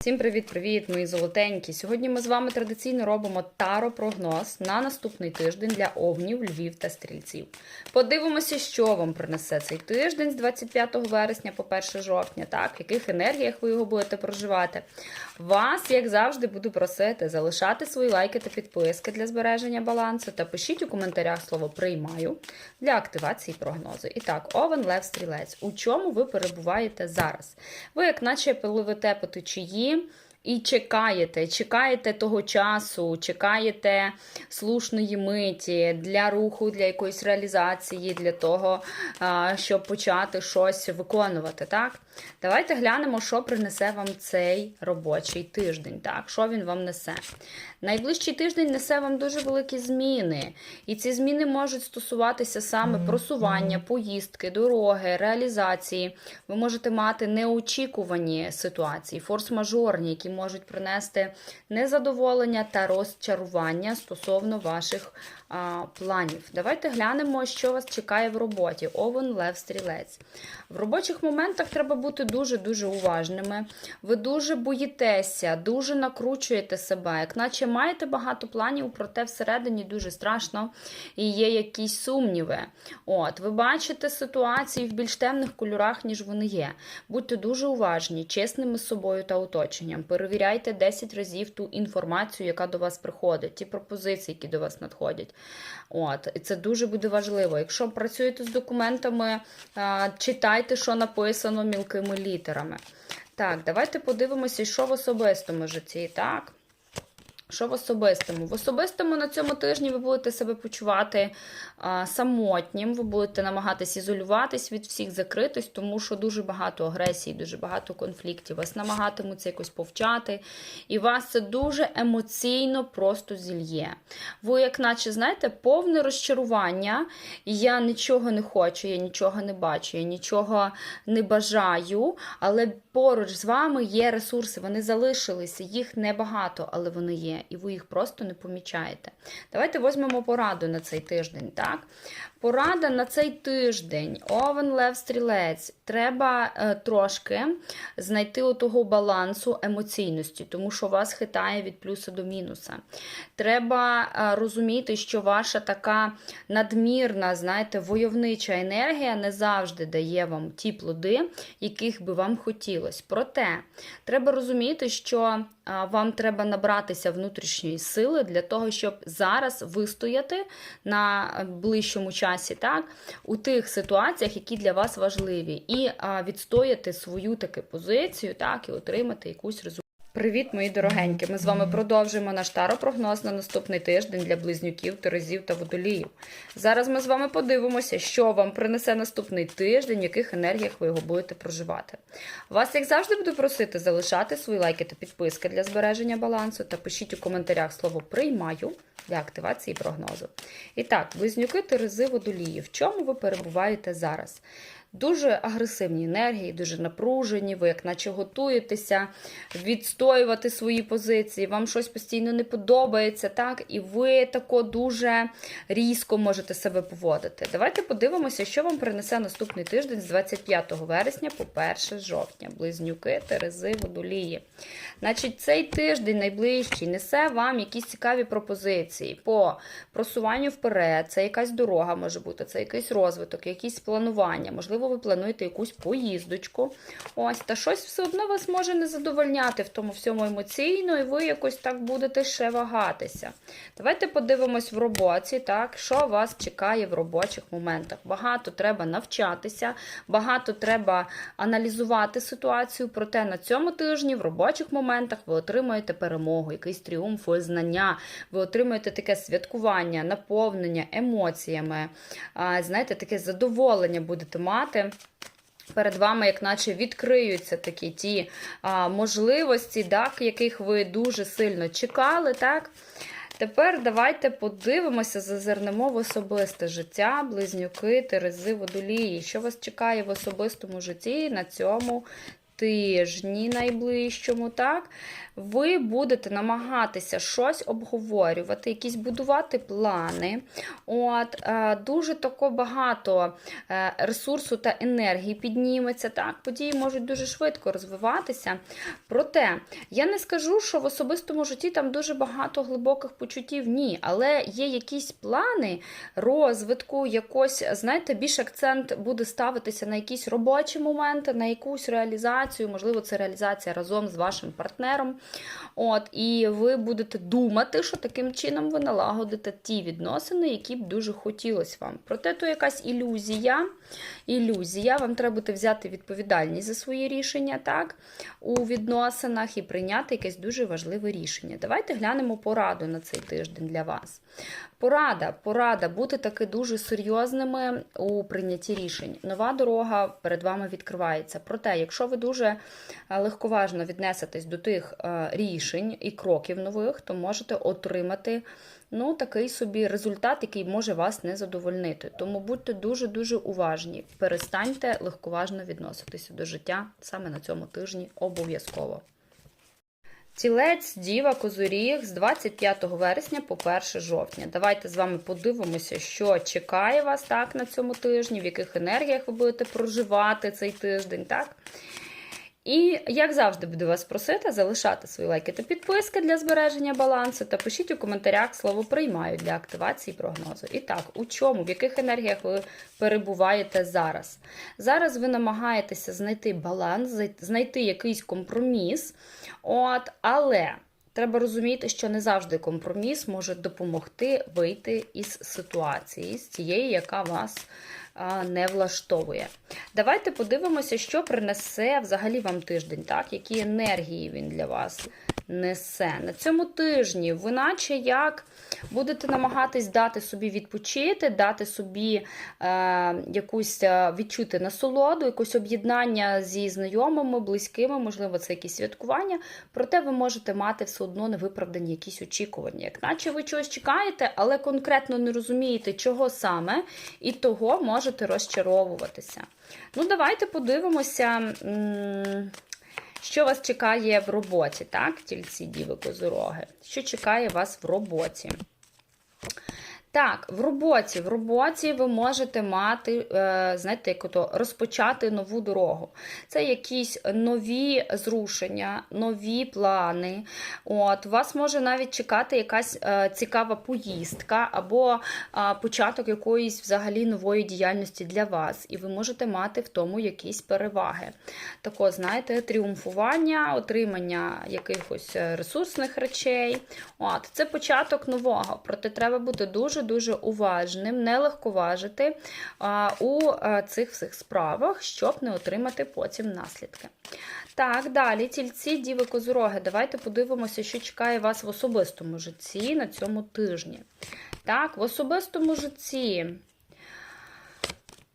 Всім привіт-привіт, мої золотенькі! Сьогодні ми з вами традиційно робимо таро-прогноз на наступний тиждень для огнів, львів та стрільців. Подивимося, що вам принесе цей тиждень з 25 вересня по 1 жовтня, так, в яких енергіях ви його будете проживати. Вас, як завжди, буду просити залишати свої лайки та підписки для збереження балансу та пишіть у коментарях слово приймаю для активації прогнозу. І так, Овен Лев Стрілець. У чому ви перебуваєте зараз? Ви, як наче пливете по течії. І чекаєте, чекаєте того часу, чекаєте слушної миті для руху, для якоїсь реалізації, для того, щоб почати щось виконувати. Так? Давайте глянемо, що принесе вам цей робочий тиждень. Так? Що він вам несе? Найближчий тиждень несе вам дуже великі зміни. І ці зміни можуть стосуватися саме просування, поїздки, дороги, реалізації. Ви можете мати неочікувані ситуації, форс-мажорні, які можуть принести незадоволення та розчарування стосовно ваших а, планів. Давайте глянемо, що вас чекає в роботі. Овен, Лев, Стрілець. В робочих моментах треба бути дуже-дуже уважними. Ви дуже боїтеся, дуже накручуєте себе, як наче маєте багато планів, проте всередині дуже страшно і є якісь сумніви. От, ви бачите ситуації в більш темних кольорах, ніж вони є. Будьте дуже уважні, чесними з собою та оточенням. Перевіряйте 10 разів ту інформацію, яка до вас приходить, ті пропозиції, які до вас надходять. От, і це дуже буде важливо. Якщо працюєте з документами, читайте, що написано мілкими літерами. Так, давайте подивимося, що в особистому житті. Так. Що в особистому? В особистому на цьому тижні ви будете себе почувати а, самотнім, ви будете намагатись ізолюватись від всіх, закритись, тому що дуже багато агресії, дуже багато конфліктів. Вас намагатимуться якось повчати, і вас це дуже емоційно просто зільє. Ви, як наче, знаєте, повне розчарування. Я нічого не хочу, я нічого не бачу, я нічого не бажаю, але поруч з вами є ресурси, вони залишилися, їх небагато, але вони є і ви їх просто не помічаєте. Давайте візьмемо пораду на цей тиждень. так? Порада на цей тиждень. Овен Лев Стрілець. Треба е, трошки знайти отого балансу емоційності, тому що вас хитає від плюса до мінуса. Треба е, розуміти, що ваша така надмірна, знаєте, войовнича енергія не завжди дає вам ті плоди, яких би вам хотілося. Проте треба розуміти, що вам треба набратися внутрішньої сили для того, щоб зараз вистояти на ближчому часі, так, у тих ситуаціях, які для вас важливі, і відстояти свою таку позицію, так, і отримати якусь результат. Привіт, мої дорогенькі! Ми з вами продовжуємо наш таропрогноз на наступний тиждень для близнюків, терезів та водоліїв. Зараз ми з вами подивимося, що вам принесе наступний тиждень, в яких енергіях ви його будете проживати. Вас, як завжди, буду просити залишати свої лайки та підписки для збереження балансу та пишіть у коментарях слово приймаю для активації прогнозу. І так, близнюки, терези, водолії. В чому ви перебуваєте зараз? Дуже агресивні енергії, дуже напружені, ви як наче готуєтеся відстоювати свої позиції, вам щось постійно не подобається, так? І ви тако дуже різко можете себе поводити. Давайте подивимося, що вам принесе наступний тиждень з 25 вересня по 1 жовтня. Близнюки, Терези, Водолії. Значить, цей тиждень найближчий несе вам якісь цікаві пропозиції по просуванню вперед, це якась дорога може бути, це якийсь розвиток, якісь планування, можливо, ви плануєте якусь поїздочку. Ось, та щось все одно вас може не задовольняти в тому всьому емоційно, і ви якось так будете ще вагатися. Давайте подивимось в роботі, так, що вас чекає в робочих моментах. Багато треба навчатися, багато треба аналізувати ситуацію, проте на цьому тижні в робочих моментах ви отримаєте перемогу, якийсь тріумф, визнання, ви отримаєте таке святкування, наповнення емоціями, знаєте, таке задоволення будете мати. Перед вами, як наче, відкриються такі ті а, можливості, так, яких ви дуже сильно чекали. так. Тепер давайте подивимося, зазирнемо в особисте життя, близнюки, терези, водолії. Що вас чекає в особистому житті на цьому тижні найближчому, так, ви будете намагатися щось обговорювати, якісь будувати плани. От, е, Дуже тако багато е, ресурсу та енергії підніметься. Так, Події можуть дуже швидко розвиватися. Проте, я не скажу, що в особистому житті там дуже багато глибоких почуттів, ні, але є якісь плани розвитку, якось, знаєте, більш акцент буде ставитися на якісь робочі моменти, на якусь реалізацію, можливо, це реалізація разом з вашим партнером. От, І ви будете думати, що таким чином ви налагодите ті відносини, які б дуже хотілося вам. Проте то якась ілюзія. Ілюзія, вам треба буде взяти відповідальність за свої рішення так, у відносинах і прийняти якесь дуже важливе рішення. Давайте глянемо пораду на цей тиждень для вас. Порада, порада бути таки дуже серйозними у прийнятті рішень. Нова дорога перед вами відкривається. Проте, якщо ви дуже е, легковажно віднесетесь до тих е, рішень і кроків нових, то можете отримати ну, такий собі результат, який може вас не задовольнити. Тому будьте дуже-дуже уважні. Перестаньте легковажно відноситися до життя саме на цьому тижні обов'язково. Тілець, Діва, козуріг з 25 вересня по 1 жовтня. Давайте з вами подивимося, що чекає вас так на цьому тижні, в яких енергіях ви будете проживати цей тиждень. так? І, як завжди, буду вас просити залишати свої лайки та підписки для збереження балансу, та пишіть у коментарях слово приймаю для активації прогнозу. І так, у чому, в яких енергіях ви перебуваєте зараз? Зараз ви намагаєтеся знайти баланс, знайти якийсь компроміс, от, але. Треба розуміти, що не завжди компроміс може допомогти вийти із ситуації, з тієї, яка вас не влаштовує. Давайте подивимося, що принесе взагалі вам тиждень, так? які енергії він для вас несе. На цьому тижні ви наче як будете намагатись дати собі відпочити, дати собі е, якусь е, відчути насолоду, якесь об'єднання зі знайомими, близькими, можливо, це якісь святкування. Проте ви можете мати все одно невиправдані якісь очікування. Як наче ви чогось чекаєте, але конкретно не розумієте, чого саме, і того можете розчаровуватися. Ну, давайте подивимося. Що вас чекає в роботі, так, тільці діви козороги? Що чекає вас в роботі? Так, в роботі в роботі ви можете мати, е, знаєте, як ото, розпочати нову дорогу. Це якісь нові зрушення, нові плани. От, Вас може навіть чекати якась е, цікава поїздка або початок якоїсь взагалі нової діяльності для вас. І ви можете мати в тому якісь переваги. Тако, знаєте, тріумфування, отримання якихось ресурсних речей. От, Це початок нового, проте треба бути дуже дуже уважним, не легковажити у цих всіх справах, щоб не отримати потім наслідки. Так, далі, тільці, діви козороги. Давайте подивимося, що чекає вас в особистому житті на цьому тижні. Так, в особистому житті.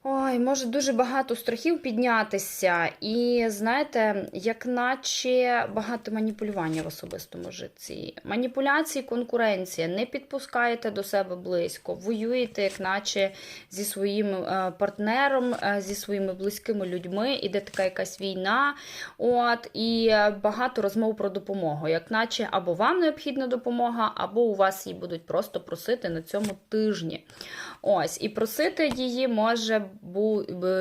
Ой, може дуже багато страхів піднятися, і знаєте, як наче багато маніпулювання в особистому житті. Маніпуляції, конкуренція, не підпускаєте до себе близько, воюєте, як наче зі своїм е, партнером, е, зі своїми близькими людьми, іде така якась війна. От, І багато розмов про допомогу. Як наче або вам необхідна допомога, або у вас її будуть просто просити на цьому тижні. Ось, І просити її може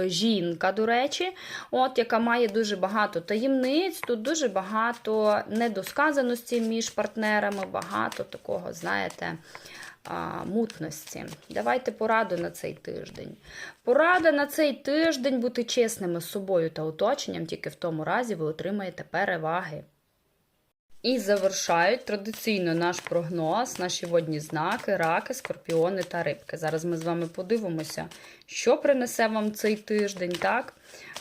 жінка, до речі, от, яка має дуже багато таємниць, тут дуже багато недосказаності між партнерами, багато такого, знаєте, мутності. Давайте пораду на цей тиждень. Порада на цей тиждень бути чесними з собою та оточенням, тільки в тому разі ви отримаєте переваги. І завершають традиційно наш прогноз, наші водні знаки, раки, скорпіони та рибки. Зараз ми з вами подивимося, що принесе вам цей тиждень, так?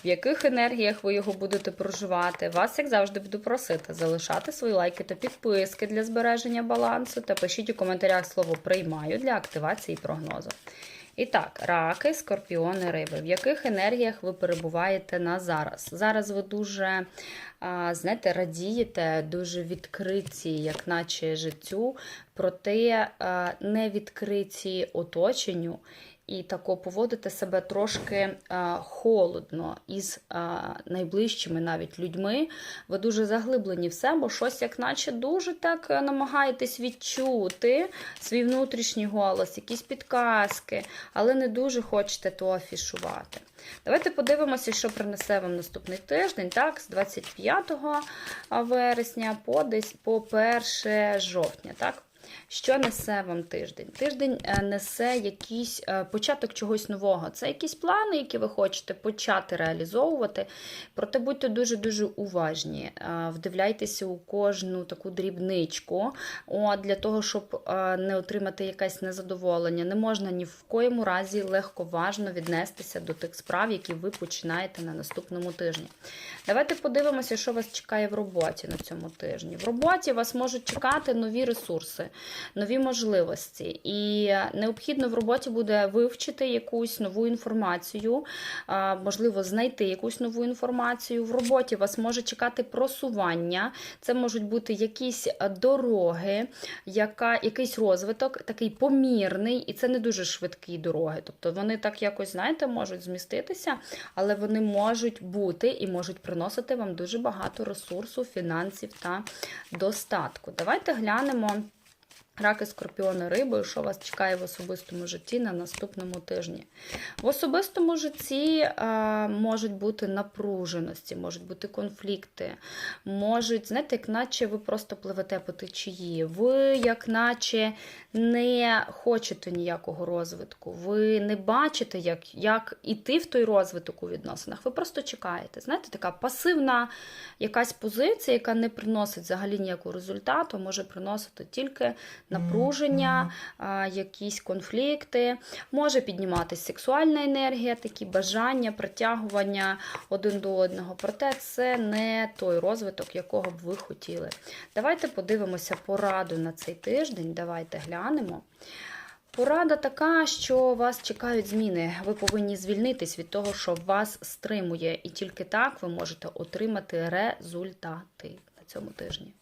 в яких енергіях ви його будете проживати. Вас, як завжди, буду просити залишати свої лайки та підписки для збереження балансу. Та пишіть у коментарях слово приймаю для активації прогнозу. І так, раки, скорпіони, риби. В яких енергіях ви перебуваєте на зараз? Зараз ви дуже, знаєте, радієте, дуже відкриті, як наче життю, проте не відкриті оточенню і тако поводите себе трошки е, холодно із е, найближчими навіть людьми. Ви дуже заглиблені в себе, щось, як наче дуже так е, намагаєтесь відчути свій внутрішній голос, якісь підказки, але не дуже хочете то афішувати. Давайте подивимося, що принесе вам наступний тиждень, так, з 25 вересня по десь по 1 жовтня. так? Що несе вам тиждень? Тиждень е, несе якийсь е, початок чогось нового. Це якісь плани, які ви хочете почати реалізовувати. Проте будьте дуже-дуже уважні. Е, Вдивляйтеся у кожну таку дрібничку. От, Для того, щоб не отримати якесь незадоволення. Не можна ні в коєму разі легковажно віднестися до тих справ, які ви починаєте на наступному тижні. Давайте подивимося, що вас чекає в роботі на цьому тижні. В роботі вас можуть чекати нові ресурси, нові можливості. І необхідно в роботі буде вивчити якусь нову інформацію, можливо, знайти якусь нову інформацію. В роботі вас може чекати просування, це можуть бути якісь дороги, яка, якийсь розвиток, такий помірний, і це не дуже швидкі дороги. Тобто вони так якось, знаєте, можуть зміститися, але вони можуть бути і можуть приносити вам дуже багато ресурсу, фінансів та достатку. Давайте глянемо. Раки, скорпіони, риби, що вас чекає в особистому житті на наступному тижні. В особистому житті е, можуть бути напруженості, можуть бути конфлікти, можуть, знаєте, як наче ви просто пливете по течії, ви, як наче, не хочете ніякого розвитку, ви не бачите, як, як іти в той розвиток у відносинах. Ви просто чекаєте. Знаєте, така пасивна якась позиція, яка не приносить взагалі ніякого результату, може приносити тільки напруження, якісь конфлікти, може підніматися сексуальна енергія, такі бажання, притягування один до одного. Проте це не той розвиток, якого б ви хотіли. Давайте подивимося пораду на цей тиждень. Давайте глянемо. Порада така, що вас чекають зміни. Ви повинні звільнитись від того, що вас стримує, і тільки так ви можете отримати результати на цьому тижні.